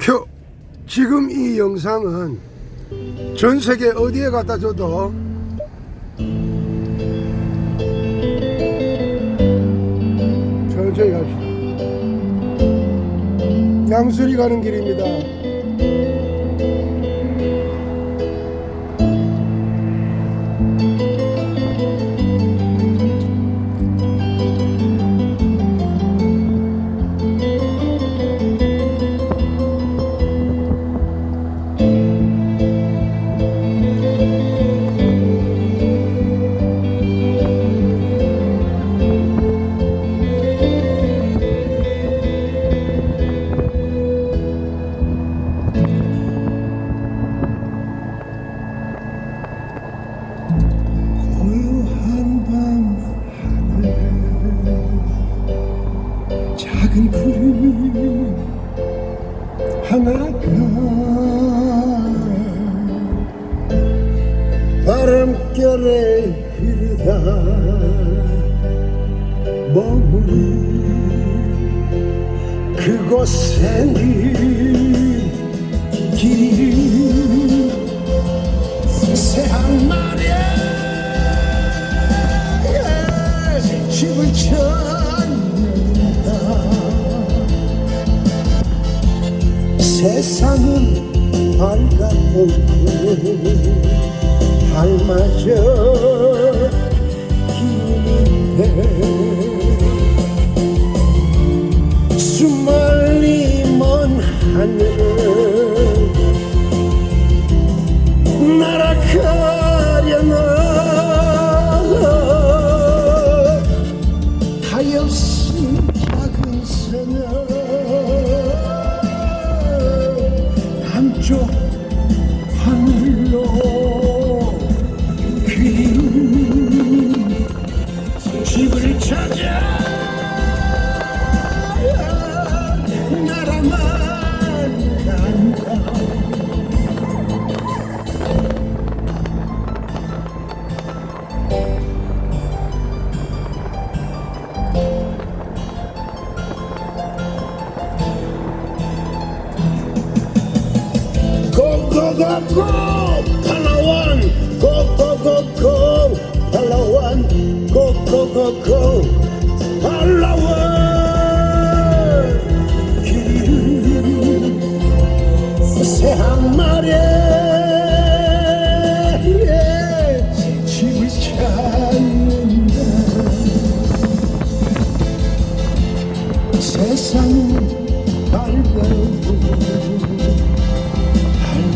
표 지금 이 영상은 전 세계 어디에 갖다 줘도 천천히 갑시다. 양수리 가는 길입니다. 하나가 바람결에 흐르다. 머무는 그곳에 네 길이 새한 마리의 집을 찾 세상은 밝았고 닮아져 기운인데 수말리 고고고고 팔라완 고고고고 팔라완 고고고고 팔라완 새한 마리의 집을 찾는다. 세상은 밝아오고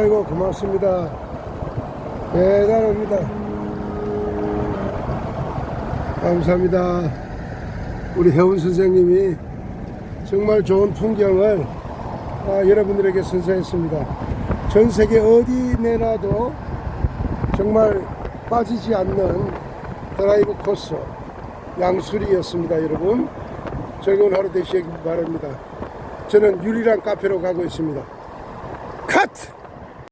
아이고 고맙습니다. 대단합니다. 감사합니다. 우리 혜원 선생님이 정말 좋은 풍경을 아, 여러분들에게 선사했습니다. 전 세계 어디 내놔도 정말 빠지지 않는 드라이브 코스 양수리였습니다, 여러분. 즐거운 하루 되시기 바랍니다. 저는 유리랑 카페로 가고 있습니다. 컷!